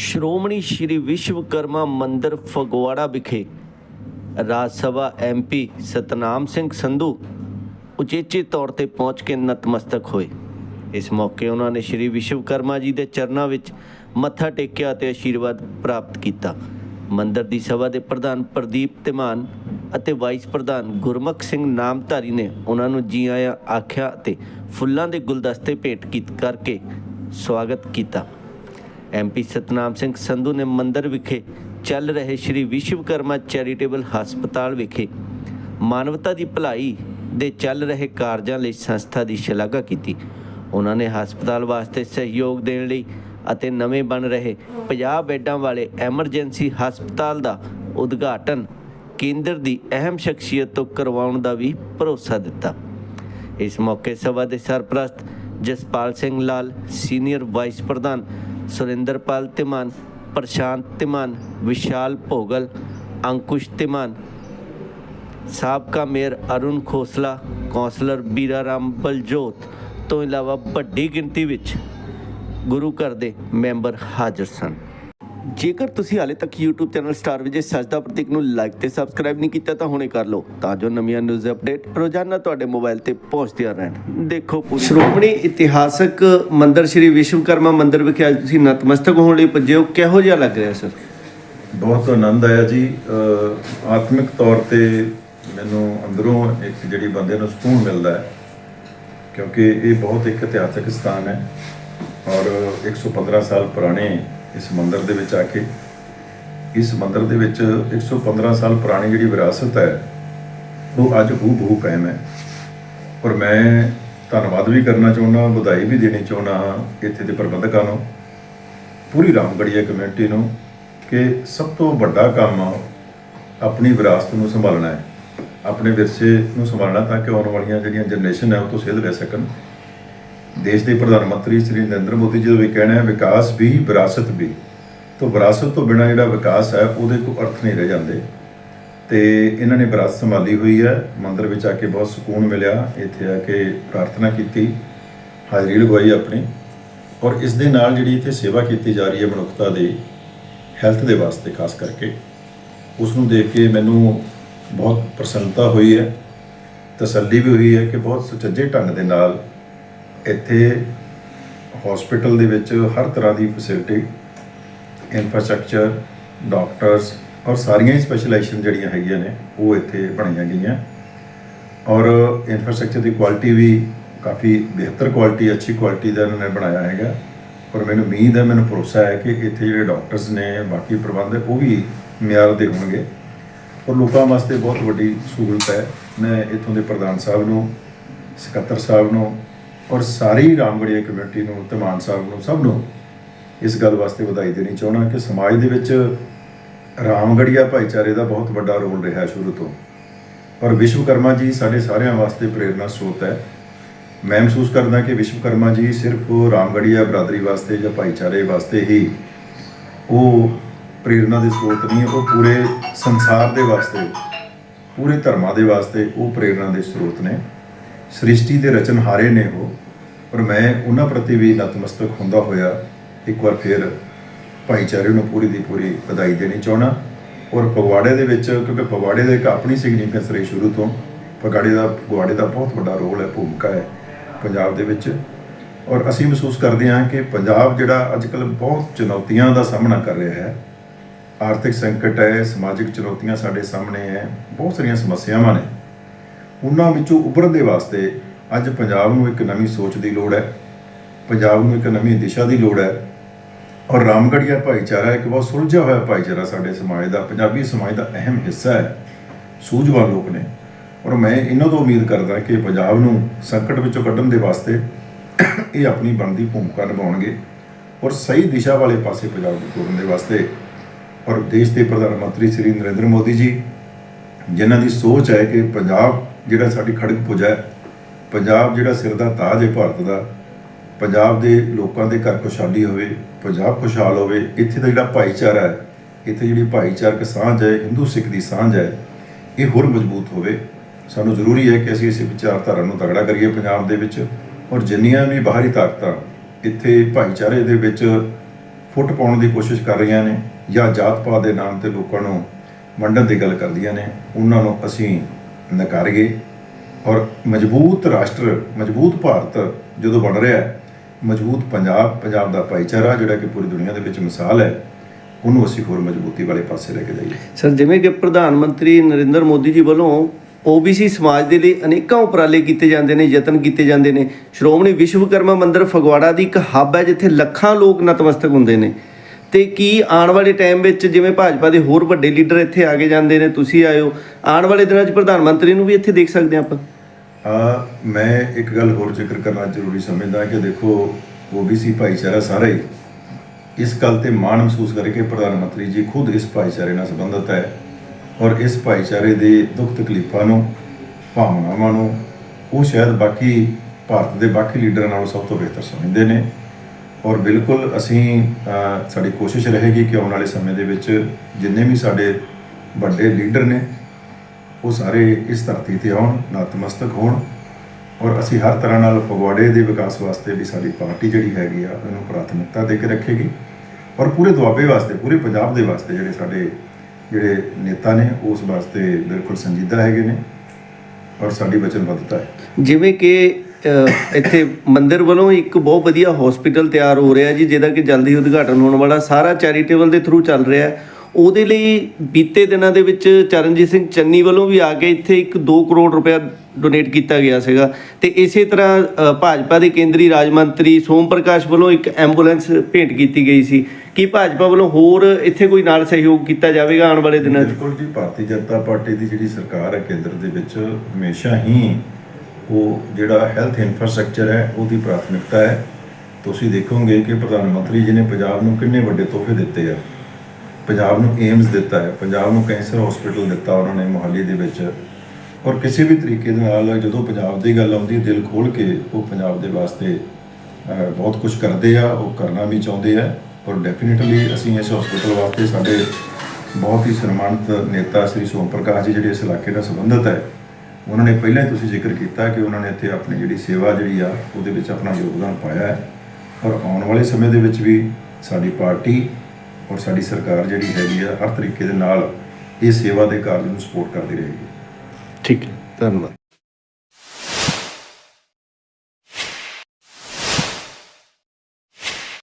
ਸ਼੍ਰੋਮਣੀ ਸ਼੍ਰੀ ਵਿਸ਼ਵਕਰਮਾ ਮੰਦਿਰ ਫਗਵਾੜਾ ਵਿਖੇ ਰਾਜ ਸਭਾ ਐਮਪੀ ਸਤਨਾਮ ਸਿੰਘ ਸੰਧੂ ਉਚੇਚੇ ਤੌਰ ਤੇ ਪਹੁੰਚ ਕੇ ਨਤਮਸਤਕ ਹੋਏ। ਇਸ ਮੌਕੇ ਉਹਨਾਂ ਨੇ ਸ਼੍ਰੀ ਵਿਸ਼ਵਕਰਮਾ ਜੀ ਦੇ ਚਰਨਾਂ ਵਿੱਚ ਮੱਥਾ ਟੇਕਿਆ ਅਤੇ ਆਸ਼ੀਰਵਾਦ ਪ੍ਰਾਪਤ ਕੀਤਾ। ਮੰਦਿਰ ਦੀ ਸਭਾ ਦੇ ਪ੍ਰਧਾਨ ਪ੍ਰਦੀਪ ਤਿਮਾਨ ਅਤੇ ਵਾਈਸ ਪ੍ਰਧਾਨ ਗੁਰਮੁਖ ਸਿੰਘ ਨਾਮਧਾਰੀ ਨੇ ਉਹਨਾਂ ਨੂੰ ਜੀ ਆਇਆਂ ਆਖਿਆ ਅਤੇ ਫੁੱਲਾਂ ਦੇ ਗੁਲਦਸਤੇ ਭੇਟ ਕੀਤ ਕਰਕੇ ਸਵਾਗਤ ਕੀਤਾ। ਐਮਪੀ ਸਤਨਾਮ ਸਿੰਘ ਸੰਧੂ ਨੇ ਮੰਦਰ ਵਿਖੇ ਚੱਲ ਰਹੇ ਸ਼੍ਰੀ ਵਿਸ਼ਵਕਰਮਾ ਚੈਰੀਟੇਬਲ ਹਸਪਤਾਲ ਵਿਖੇ ਮਾਨਵਤਾ ਦੀ ਭਲਾਈ ਦੇ ਚੱਲ ਰਹੇ ਕਾਰਜਾਂ ਲਈ ਸੰਸਥਾ ਦੀ ਸ਼ਲਾਘਾ ਕੀਤੀ। ਉਹਨਾਂ ਨੇ ਹਸਪਤਾਲ ਵਾਸਤੇ ਸਹਿਯੋਗ ਦੇਣ ਲਈ ਅਤੇ ਨਵੇਂ ਬਣ ਰਹੇ 50 ਬੈੱਡਾਂ ਵਾਲੇ ਐਮਰਜੈਂਸੀ ਹਸਪਤਾਲ ਦਾ ਉਦਘਾਟਨ ਕੇਂਦਰ ਦੀ ਅਹਿਮ ਸ਼ਖਸੀਅਤ ਤੋਂ ਕਰਵਾਉਣ ਦਾ ਵੀ ਭਰੋਸਾ ਦਿੱਤਾ। ਇਸ ਮੌਕੇ ਸਭਾ ਦੇ ਸਰਪ੍ਰਸਤ ਜਸਪਾਲ ਸਿੰਘ ਲਾਲ, ਸੀਨੀਅਰ ਵਾਈਸ ਪ੍ਰਧਾਨ ਸੁਰਿੰਦਰਪਾਲ ਤਿਮਾਨ ਪ੍ਰਸ਼ਾਂਤ ਤਿਮਾਨ ਵਿਸ਼ਾਲ ਭੋਗਲ, ਅੰਕੁਸ਼ ਤਿਮਾਨ ਸਾਬਕਾ ਮੇਅਰ ਅਰੁਣ ਖੋਸਲਾ, ਕੌਂਸਲਰ ਬੀਰਾ ਰਾਮ ਬਲਜੋਤ। ਤੋਂ ਇਲਾਵਾ ਵੱਡੀ ਗਿਣਤੀ ਵਿੱਚ ਗੁਰੂ ਘਰ ਦੇ ਮੈਂਬਰ ਹਾਜ਼ਰ ਸਨ। ਜੇਕਰ ਤੁਸੀਂ ਹਾਲੇ ਤੱਕ YouTube channel star Vijay Sajda Prateek ਨੂੰ ਲਾਈਕ ਤੇ ਸਬਸਕ੍ਰਾਈਬ ਨਹੀਂ ਕੀਤਾ ਤਾਂ ਹੁਣੇ ਕਰ ਲਓ ਤਾਂ ਜੋ ਨਵੀਆਂ ਨਿਊਜ਼ ਅਪਡੇਟ ਰੋਜ਼ਾਨਾ ਤੁਹਾਡੇ ਮੋਬਾਈਲ ਤੇ ਪਹੁੰਚਦੀਆਂ ਰਹਿਣ। ਦੇਖੋ ਪੂਰੀ ਸ਼੍ਰੋਮਣੀ ਇਤਿਹਾਸਕ ਮੰਦਿਰ ਸ਼੍ਰੀ ਵਿਸ਼ਵਕਰਮਾ ਮੰਦਿਰ ਵਿਖੇ ਅੱਜ ਤੁਸੀਂ ਨਤਮਸਤਕ ਹੋਣ ਲਈ ਪੁੱਜੇ ਹੋ ਕਿਹੋ ਜਿਹਾ ਲੱਗ ਰਿਹਾ ਸਰ? ਬਹੁਤ ਆਨੰਦ ਆਇਆ ਜੀ। ਆਤਮਿਕ ਤੌਰ ਤੇ ਮੈਨੂੰ ਅੰਦਰੋਂ ਇੱਕ ਜਿਹੜੀ ਬੰਦੇ ਨੂੰ ਸਕੂਨ ਮਿਲਦਾ ਹੈ ਕਿਉਂਕਿ ਇਹ ਬਹੁਤ ਇੱਕ ਇਤਿਹਾਸਕ ਸਥਾਨ ਹੈ। ਔਰ 115 ਸਾਲ ਪੁਰਾਣੇ ਇਸ ਮੰਦਿਰ ਦੇ ਵਿੱਚ ਆ ਕੇ। ਇਸ ਮੰਦਿਰ ਦੇ ਵਿੱਚ 115 ਸਾਲ ਪੁਰਾਣੀ ਜਿਹੜੀ ਵਿਰਾਸਤ ਹੈ, ਉਹ ਅੱਜ ਹੂ ਬਹੂ ਕਾਇਮ ਹੈ। ਔਰ ਮੈਂ ਧੰਨਵਾਦ ਵੀ ਕਰਨਾ ਚਾਹੁੰਦਾ, ਵਧਾਈ ਵੀ ਦੇਣੀ ਚਾਹੁੰਦਾ ਹਾਂ ਇੱਥੇ ਦੇ ਪ੍ਰਬੰਧਕਾਂ ਨੂੰ, ਪੂਰੀ ਰਾਮਗੜੀਆ ਕਮੇਟੀ ਨੂੰ, ਕਿ ਸਭ ਤੋਂ ਵੱਡਾ ਕੰਮ ਆਪਣੀ ਵਿਰਾਸਤ ਨੂੰ ਸੰਭਾਲਣਾ ਹੈ। ਆਪਣੇ ਵਿਰਸੇ ਨੂੰ ਸੰਭਾਲਣਾ ਤਾਂ ਕਿ ਆਉਣ ਵਾਲੀਆਂ ਜਿਹੜੀਆਂ ਜਨਰੇਸ਼ਨ ਹੈ, ਉਹ ਤੋਂ ਸੇਧ ਲੈ ਸਕਣ। ਦੇਸ਼ ਦੇ ਪ੍ਰਧਾਨ ਮੰਤਰੀ ਸ੍ਰੀ ਨਰਿੰਦਰ ਮੋਦੀ ਜੀ ਦਾ ਵੀ ਕਹਿਣਾ ਹੈ, ਵਿਕਾਸ ਵੀ, ਵਿਰਾਸਤ ਵੀ। ਤੋਂ ਵਿਰਾਸਤ ਤੋਂ ਬਿਨਾ ਜਿਹੜਾ ਵਿਕਾਸ ਹੈ, ਉਹਦੇ ਕੋਈ ਅਰਥ ਨਹੀਂ ਰਹਿ ਜਾਂਦੇ। ਤੇ ਇਹਨਾਂ ਨੇ ਵਿਰਾਸਤ ਸੰਭਾਲੀ ਹੋਈ ਹੈ। ਮੰਦਰ ਵਿੱਚ ਆ ਕੇ ਬਹੁਤ ਸਕੂਨ ਮਿਲਿਆ। ਇੱਥੇ ਆ ਕੇ ਪ੍ਰਾਰਥਨਾ ਕੀਤੀ। ਹਾਜ਼ਰੀ ਲਗਵਾਈ ਆਪਣੀ। ਔਰ ਇਸ ਦੇ ਨਾਲ ਜਿਹੜੀ ਇੱਥੇ ਸੇਵਾ ਕੀਤੀ ਜਾ ਰਹੀ ਹੈ ਮਨੁੱਖਤਾ ਦੀ, ਹੈਲਥ ਦੇ ਵਾਸਤੇ ਖਾਸ ਕਰਕੇ, ਉਸ ਨੂੰ ਦੇਖ ਕੇ ਮੈਨੂੰ ਬਹੁਤ ਪ੍ਰਸੰਨਤਾ ਹੋਈ ਹੈ। ਤਸੱਲੀ ਵੀ ਹੋਈ ਹੈ ਕਿ ਬਹੁਤ ਸੁਚੱਜੇ ਢੰਗ ਦੇ ਨਾਲ ਇੱਥੇ ਹਸਪੀਟਲ ਦੇ ਵਿੱਚ ਹਰ ਤਰ੍ਹਾਂ ਦੀ ਫੈਸਿਲਿਟੀ ਇਨਫਰਾਸਟ੍ਰਕਚਰ ਡਾਕਟਰਸ ਔਰ ਸਾਰੀਆਂ ਹੀ ਸਪੈਸ਼ਲਾਈਜੇਸ਼ਨ ਜਿਹੜੀਆਂ ਹੈਗੀਆਂ ਨੇ, ਉਹ ਇੱਥੇ ਬਣਾਈਆਂ ਗਈਆਂ। ਔਰ ਇਨਫਰਾਸਟ੍ਰਕਚਰ ਦੀ ਕੁਆਲਿਟੀ ਵੀ ਕਾਫੀ ਬਿਹਤਰ ਕੁਆਲਿਟੀ ਅੱਛੀ ਕੁਆਲਿਟੀ ਦਾ ਇਹਨਾਂ ਨੇ ਬਣਾਇਆ ਹੈਗਾ। ਔਰ ਮੈਨੂੰ ਉਮੀਦ ਹੈ, ਮੈਨੂੰ ਭਰੋਸਾ ਹੈ ਕਿ ਇੱਥੇ ਜਿਹੜੇ ਡਾਕਟਰਸ ਨੇ, ਬਾਕੀ ਪ੍ਰਬੰਧ, ਉਹ ਵੀ ਮਿਆਰ ਦੇ ਹੋਣਗੇ। ਔਰ ਲੋਕਾਂ ਵਾਸਤੇ ਬਹੁਤ ਵੱਡੀ ਸਹੂਲਤ ਹੈ। ਮੈਂ ਇੱਥੋਂ ਦੇ ਪ੍ਰਧਾਨ ਸਾਹਿਬ ਨੂੰ, ਸਕੱਤਰ ਸਾਹਿਬ ਨੂੰ ਔਰ ਸਾਰੀ ਰਾਮਗੜੀਆ ਕਮਿਊਨਿਟੀ ਨੂੰ ਧਮਾਨ ਸਾਹਿਬ ਨੂੰ ਸਭ ਨੂੰ ਇਸ ਗੱਲ ਵਾਸਤੇ ਵਧਾਈ ਦੇਣੀ ਚਾਹੁੰਦਾ ਕਿ ਸਮਾਜ ਦੇ ਵਿੱਚ ਰਾਮਗੜੀਆ ਭਾਈਚਾਰੇ ਦਾ ਬਹੁਤ ਵੱਡਾ ਰੋਲ ਰਿਹਾ ਸ਼ੁਰੂ ਤੋਂ। ਔਰ ਵਿਸ਼ਵਕਰਮਾ ਜੀ ਸਾਡੇ ਸਾਰਿਆਂ ਵਾਸਤੇ ਪ੍ਰੇਰਨਾ ਸਰੋਤ ਹੈ। ਮੈਂ ਮਹਿਸੂਸ ਕਰਦਾ ਕਿ ਵਿਸ਼ਵਕਰਮਾ ਜੀ ਸਿਰਫ ਰਾਮਗੜੀਆ ਬਰਾਦਰੀ ਵਾਸਤੇ ਜਾਂ ਭਾਈਚਾਰੇ ਵਾਸਤੇ ਹੀ ਉਹ ਪ੍ਰੇਰਨਾ ਦੇ ਸਰੋਤ ਨਹੀਂ, ਉਹ ਪੂਰੇ ਸੰਸਾਰ ਦੇ ਵਾਸਤੇ, ਪੂਰੇ ਧਰਮਾਂ ਦੇ ਵਾਸਤੇ ਉਹ ਪ੍ਰੇਰਨਾ ਦੇ ਸਰੋਤ ਨੇ। ਸ੍ਰਿਸ਼ਟੀ ਦੇ ਰਚਨਹਾਰੇ ਨੇ ਉਹ ਔਰ ਮੈਂ ਉਹਨਾਂ ਪ੍ਰਤੀ ਵੀ ਨਤਮਸਤਕ ਹੁੰਦਾ ਹੋਇਆ ਇੱਕ ਵਾਰ ਫਿਰ ਭਾਈਚਾਰੇ ਨੂੰ ਪੂਰੀ ਦੀ ਪੂਰੀ ਵਧਾਈ ਦੇਣੀ ਚਾਹਣਾ ਔਰ ਫਗਵਾੜੇ ਦੇ ਵਿੱਚ, ਕਿਉਂਕਿ ਫਗਵਾੜੇ ਦਾ ਇੱਕ ਆਪਣੀ ਸਿਗਨੀਫੀਕੈਂਸ ਰਹੀ ਸ਼ੁਰੂ ਤੋਂ, ਫਗਵਾੜੇ ਦਾ ਫਗਵਾੜੇ ਦਾ ਬਹੁਤ ਵੱਡਾ ਰੋਲ ਹੈ, ਭੂਮਿਕਾ ਹੈ ਪੰਜਾਬ ਦੇ ਵਿੱਚ ਔਰ ਅਸੀਂ ਮਹਿਸੂਸ ਕਰਦੇ ਹਾਂ ਕਿ ਪੰਜਾਬ ਜਿਹੜਾ ਅੱਜਕੱਲ ਬਹੁਤ ਚੁਣੌਤੀਆਂ ਦਾ ਸਾਹਮਣਾ ਕਰ ਰਿਹਾ ਹੈ, ਆਰਥਿਕ ਸੰਕਟ ਹੈ, ਸਮਾਜਿਕ ਚੁਣੌਤੀਆਂ ਸਾਡੇ ਸਾਹਮਣੇ ਹੈ, ਬਹੁਤ ਸਾਰੀਆਂ ਸਮੱਸਿਆਵਾਂ ਨੇ। ਉਹਨਾਂ ਵਿੱਚੋਂ ਉੱਭਰਨ ਦੇ ਵਾਸਤੇ ਅੱਜ ਪੰਜਾਬ ਨੂੰ ਇੱਕ ਨਵੀਂ ਸੋਚ ਦੀ ਲੋੜ ਹੈ। ਪੰਜਾਬ ਨੂੰ ਇੱਕ ਨਵੀਂ ਦਿਸ਼ਾ ਦੀ ਲੋੜ ਹੈ। ਔਰ ਰਾਮਗੜੀਆ ਭਾਈਚਾਰਾ ਇੱਕ ਬਹੁਤ ਸੁਲਝਿਆ ਹੋਇਆ ਭਾਈਚਾਰਾ ਸਾਡੇ ਸਮਾਜ ਦਾ, ਪੰਜਾਬੀ ਸਮਾਜ ਦਾ ਅਹਿਮ ਹਿੱਸਾ ਹੈ। ਸੂਝਵਾਨ ਲੋਕ ਨੇ। ਔਰ ਮੈਂ ਇਹਨਾਂ ਤੋਂ ਉਮੀਦ ਕਰਦਾ ਕਿ ਪੰਜਾਬ ਨੂੰ ਸੰਕਟ ਵਿੱਚੋਂ ਕੱਢਣ ਦੇ ਵਾਸਤੇ ਇਹ ਆਪਣੀ ਬਣਦੀ ਭੂਮਿਕਾ ਨਿਭਾਉਣਗੇ ਔਰ ਸਹੀ ਦਿਸ਼ਾ ਵਾਲੇ ਪਾਸੇ ਪੰਜਾਬ ਨੂੰ ਤੋਰਨ ਦੇ ਵਾਸਤੇ। ਔਰ ਦੇਸ਼ ਦੇ ਪ੍ਰਧਾਨ ਮੰਤਰੀ ਸ੍ਰੀ ਨਰਿੰਦਰ ਮੋਦੀ ਜੀ, ਜਿਨ੍ਹਾਂ ਦੀ ਸੋਚ ਹੈ ਕਿ ਪੰਜਾਬ ਜਿਹੜਾ ਸਾਡੀ ਖੜਗ ਪੁਜਾ ਹੈ, ਪੰਜਾਬ ਜਿਹੜਾ ਸਿਰ ਦਾ ਤਾਜ ਹੈ ਭਾਰਤ ਦਾ, ਪੰਜਾਬ ਦੇ ਲੋਕਾਂ ਦੇ ਘਰ ਖੁਸ਼ਹਾਲੀ ਹੋਵੇ, ਪੰਜਾਬ ਖੁਸ਼ਹਾਲ ਹੋਵੇ, ਇੱਥੇ ਦਾ ਜਿਹੜਾ ਭਾਈਚਾਰਾ ਹੈ, ਇੱਥੇ ਜਿਹੜੀ ਭਾਈਚਾਰਕ ਸਾਂਝ ਹੈ, ਹਿੰਦੂ ਸਿੱਖ ਦੀ ਸਾਂਝ ਹੈ, ਇਹ ਹੋਰ ਮਜ਼ਬੂਤ ਹੋਵੇ। ਸਾਨੂੰ ਜ਼ਰੂਰੀ ਹੈ ਕਿ ਅਸੀਂ ਇਸ ਵਿਚਾਰਧਾਰਾ ਨੂੰ ਤਗੜਾ ਕਰੀਏ ਪੰਜਾਬ ਦੇ ਵਿੱਚ ਔਰ ਜਿੰਨੀਆਂ ਵੀ ਬਾਹਰੀ ਤਾਕਤਾਂ ਇੱਥੇ ਭਾਈਚਾਰੇ ਦੇ ਵਿੱਚ ਫੁੱਟ ਪਾਉਣ ਦੀ ਕੋਸ਼ਿਸ਼ ਕਰ ਰਹੀਆਂ ਨੇ ਜਾਂ ਜਾਤ ਪਾਤ ਦੇ ਨਾਮ ਤੇ ਲੋਕਾਂ ਨੂੰ ਵੰਡਣ ਦੀ ਗੱਲ ਕਰਦੀਆਂ ਨੇ, ਉਹਨਾਂ ਨੂੰ ਅਸੀਂ ਨਕਾਰੀਏ ਔਰ ਮਜ਼ਬੂਤ ਰਾਸ਼ਟਰ, ਮਜ਼ਬੂਤ ਭਾਰਤ ਜਦੋਂ ਬਣ ਰਿਹਾ ਹੈ, ਮਜ਼ਬੂਤ ਪੰਜਾਬ ਪੰਜਾਬ ਦਾ ਭਾਈਚਾਰਾ ਜਿਹੜਾ ਕਿ ਪੂਰੀ ਦੁਨੀਆ ਦੇ ਵਿੱਚ ਮਿਸਾਲ ਹੈ, ਉਹਨੂੰ ਅਸੀਂ ਹੋਰ ਮਜ਼ਬੂਤੀ ਵਾਲੇ ਪਾਸੇ ਲੈ ਕੇ ਜਾਈਏ। ਸਰ, ਜਿਵੇਂ ਕਿ ਪ੍ਰਧਾਨ ਮੰਤਰੀ ਨਰਿੰਦਰ ਮੋਦੀ ਜੀ ਵੱਲੋਂ OBC ਸਮਾਜ ਦੇ ਲਈ ਅਨੇਕਾਂ ਉਪਰਾਲੇ ਕੀਤੇ ਜਾਂਦੇ ਨੇ, ਯਤਨ ਕੀਤੇ ਜਾਂਦੇ ਨੇ। ਸ਼੍ਰੋਮਣੀ ਵਿਸ਼ਵਕਰਮਾ ਮੰਦਿਰ ਫਗਵਾੜਾ ਦੀ ਇੱਕ ਹੱਬ ਹੈ, ਜਿੱਥੇ ਲੱਖਾਂ ਲੋਕ ਨਤਮਸਤਕ ਹੁੰਦੇ ਨੇ। ਤੇ ਕੀ ਆਉਣ ਵਾਲੇ ਟਾਈਮ ਵਿੱਚ ਜਿਵੇਂ ਭਾਜਪਾ ਦੇ ਹੋਰ ਵੱਡੇ ਲੀਡਰ ਇੱਥੇ ਆ ਕੇ ਜਾਂਦੇ ਨੇ, ਤੁਸੀਂ ਆਇਓ ਆਉਣ ਵਾਲੇ ਦਿਨਾਂ 'ਚ ਪ੍ਰਧਾਨ ਮੰਤਰੀ ਨੂੰ ਵੀ ਇੱਥੇ ਦੇਖ ਸਕਦੇ ਹਾਂ ਆਪਾਂ। ਆ ਮੈਂ ਇੱਕ ਗੱਲ ਹੋਰ ਜ਼ਿਕਰ ਕਰਨਾ ਜ਼ਰੂਰੀ ਸਮਝਦਾ ਕਿ ਦੇਖੋ OBC ਭਾਈਚਾਰਾ ਸਾਰਾ ਹੀ ਇਸ ਗੱਲ ਤੇ ਮਾਣ ਮਹਿਸੂਸ ਕਰਕੇ ਪ੍ਰਧਾਨ ਮੰਤਰੀ ਜੀ ਖੁਦ ਇਸ ਭਾਈਚਾਰੇ ਨਾਲ ਸੰਬੰਧਿਤ ਹੈ ਔਰ ਇਸ ਭਾਈਚਾਰੇ ਦੇ ਦੁੱਖ ਤਕਲੀਫਾਂ ਨੂੰ, ਭਾਵਨਾਵਾਂ ਨੂੰ ਉਹ ਸ਼ਾਇਦ ਬਾਕੀ ਭਾਰਤ ਦੇ ਬਾਕੀ ਲੀਡਰਾਂ ਨਾਲੋਂ ਸਭ ਤੋਂ ਬਿਹਤਰ ਸਮਝਦੇ ਨੇ। ਔਰ ਬਿਲਕੁਲ ਅਸੀਂ ਸਾਡੀ ਕੋਸ਼ਿਸ਼ ਰਹੇਗੀ ਕਿ ਆਉਣ ਵਾਲੇ ਸਮੇਂ ਦੇ ਵਿੱਚ ਜਿੰਨੇ ਵੀ ਸਾਡੇ ਵੱਡੇ ਲੀਡਰ ਨੇ, ਉਹ ਸਾਰੇ ਇਸ ਧਰਤੀ ਤੇ ਆਉਣ, ਨਤਮਸਤਕ ਹੋਣ ਔਰ ਅਸੀਂ ਹਰ ਤਰ੍ਹਾਂ ਨਾਲ ਫਗਵਾੜੇ ਦੇ ਵਿਕਾਸ ਵਾਸਤੇ ਵੀ ਸਾਡੀ ਪਾਰਟੀ ਜਿਹੜੀ ਹੈਗੀ ਆ, ਉਹਨੂੰ ਪ੍ਰਾਥਮਿਕਤਾ ਦੇ ਕੇ ਰੱਖੇਗੀ ਔਰ ਪੂਰੇ ਦੁਆਬੇ ਵਾਸਤੇ, ਪੂਰੇ ਪੰਜਾਬ ਦੇ ਵਾਸਤੇ ਜਿਹੜੇ ਸਾਡੇ ਜਿਹੜੇ ਨੇਤਾ ਨੇ, ਉਸ ਵਾਸਤੇ ਬਿਲਕੁਲ ਸੰਜੀਦਾ ਹੈਗੇ ਨੇ ਔਰ ਸਾਡੀ ਵਚਨਬੱਧਤਾ ਹੈ। ਜਿਵੇਂ ਕਿ ਇੱਥੇ ਮੰਦਿਰ ਵੱਲੋਂ ਇੱਕ ਬਹੁਤ ਵਧੀਆ ਹਸਪੀਟਲ ਤਿਆਰ ਹੋ ਰਿਹਾ ਜੀ, ਜਿਹਦਾ ਕਿ ਜਲਦੀ ਉਦਘਾਟਨ ਹੋਣ ਵਾਲਾ ਸਾਰਾ ਚੈਰੀਟੇਬਲ ਦੇ ਥਰੂ ਚੱਲ ਰਿਹਾ ਹੈ। ਉਹਦੇ ਲਈ ਬੀਤੇ ਦਿਨਾਂ ਦੇ ਵਿੱਚ ਚਰਨਜੀਤ ਸਿੰਘ ਚੰਨੀ ਵੱਲੋਂ ਵੀ ਆ ਕੇ ਇੱਥੇ ਇੱਕ 2 ਕਰੋੜ ਰੁਪਇਆ ਡੋਨੇਟ ਕੀਤਾ ਗਿਆ ਸੀਗਾ। ਤੇ ਇਸੇ ਤਰ੍ਹਾਂ ਭਾਜਪਾ ਦੇ ਕੇਂਦਰੀ ਰਾਜ ਮੰਤਰੀ ਸੋਮ ਪ੍ਰਕਾਸ਼ ਵੱਲੋਂ ਇੱਕ ਐਂਬੂਲੈਂਸ ਭੇਂਟ ਕੀਤੀ ਗਈ ਸੀ। ਕੀ ਭਾਜਪਾ ਵੱਲੋਂ ਹੋਰ ਇੱਥੇ ਕੋਈ ਨਾਲ ਸਹਿਯੋਗ ਕੀਤਾ ਜਾਵੇਗਾ ਆਉਣ ਵਾਲੇ ਦਿਨਾਂ 'ਚ? ਬਿਲਕੁਲ ਜੀ, ਭਾਰਤੀ ਜਨਤਾ ਪਾਰਟੀ ਦੀ ਜਿਹੜੀ ਸਰਕਾਰ ਹੈ, ਕੇਂਦਰ ਦੇ ਵਿੱਚ ਹਮੇਸ਼ਾ ਹੀ ਉਹ ਜਿਹੜਾ ਹੈਲਥ ਇਨਫਰਾਸਟ੍ਰਕਚਰ ਹੈ, ਉਹਦੀ ਪ੍ਰਾਥਮਿਕਤਾ ਹੈ। ਤੁਸੀਂ ਦੇਖੋਗੇ ਕਿ ਪ੍ਰਧਾਨ ਮੰਤਰੀ ਜੀ ਨੇ ਪੰਜਾਬ ਨੂੰ ਕਿੰਨੇ ਵੱਡੇ ਤੋਹਫੇ ਦਿੱਤੇ ਆ। ਪੰਜਾਬ ਨੂੰ ਏਮਸ ਦਿੱਤਾ ਹੈ, ਪੰਜਾਬ ਨੂੰ ਕੈਂਸਰ ਹਸਪੀਟਲ ਦਿੱਤਾ ਉਹਨਾਂ ਨੇ ਮੁਹਾਲੀ ਦੇ ਵਿੱਚ। ਔਰ ਕਿਸੇ ਵੀ ਤਰੀਕੇ ਦੇ ਨਾਲ ਜਦੋਂ ਪੰਜਾਬ ਦੀ ਗੱਲ ਆਉਂਦੀ ਦਿਲ ਖੋਲ ਕੇ ਉਹ ਪੰਜਾਬ ਦੇ ਵਾਸਤੇ ਬਹੁਤ ਕੁਝ ਕਰਦੇ ਆ, ਉਹ ਕਰਨਾ ਵੀ ਚਾਹੁੰਦੇ ਆ। ਔਰ ਡੈਫੀਨਿਟਲੀ ਅਸੀਂ ਇਸ ਹਸਪੀਟਲ ਵਾਸਤੇ ਸਾਡੇ ਬਹੁਤ ਹੀ ਸਨਮਾਨਿਤ ਨੇਤਾ ਸ੍ਰੀ ਸੋਮ ਪ੍ਰਕਾਸ਼ ਜੀ, ਜਿਹੜੇ ਇਸ ਇਲਾਕੇ ਨਾਲ ਸੰਬੰਧਿਤ ਹੈ। ਉਹਨਾਂ ਨੇ ਪਹਿਲਾਂ ਹੀ ਤੁਸੀਂ ਜ਼ਿਕਰ ਕੀਤਾ ਕਿ ਉਹਨਾਂ ਨੇ ਇੱਥੇ ਆਪਣੀ ਜਿਹੜੀ ਸੇਵਾ ਜਿਹੜੀ ਆ, ਉਹਦੇ ਵਿੱਚ ਆਪਣਾ ਯੋਗਦਾਨ ਪਾਇਆ ਹੈ। ਔਰ ਆਉਣ ਵਾਲੇ ਸਮੇਂ ਦੇ ਵਿੱਚ ਵੀ ਸਾਡੀ ਪਾਰਟੀ ਔਰ ਸਾਡੀ ਸਰਕਾਰ ਜਿਹੜੀ ਹੈਗੀ ਆ, ਹਰ ਤਰੀਕੇ ਦੇ ਨਾਲ ਇਹ ਸੇਵਾ ਦੇ ਕਾਰਜ ਨੂੰ ਸਪੋਰਟ ਕਰਦੀ ਰਹੇਗੀ। ਠੀਕ ਹੈ, ਧੰਨਵਾਦ।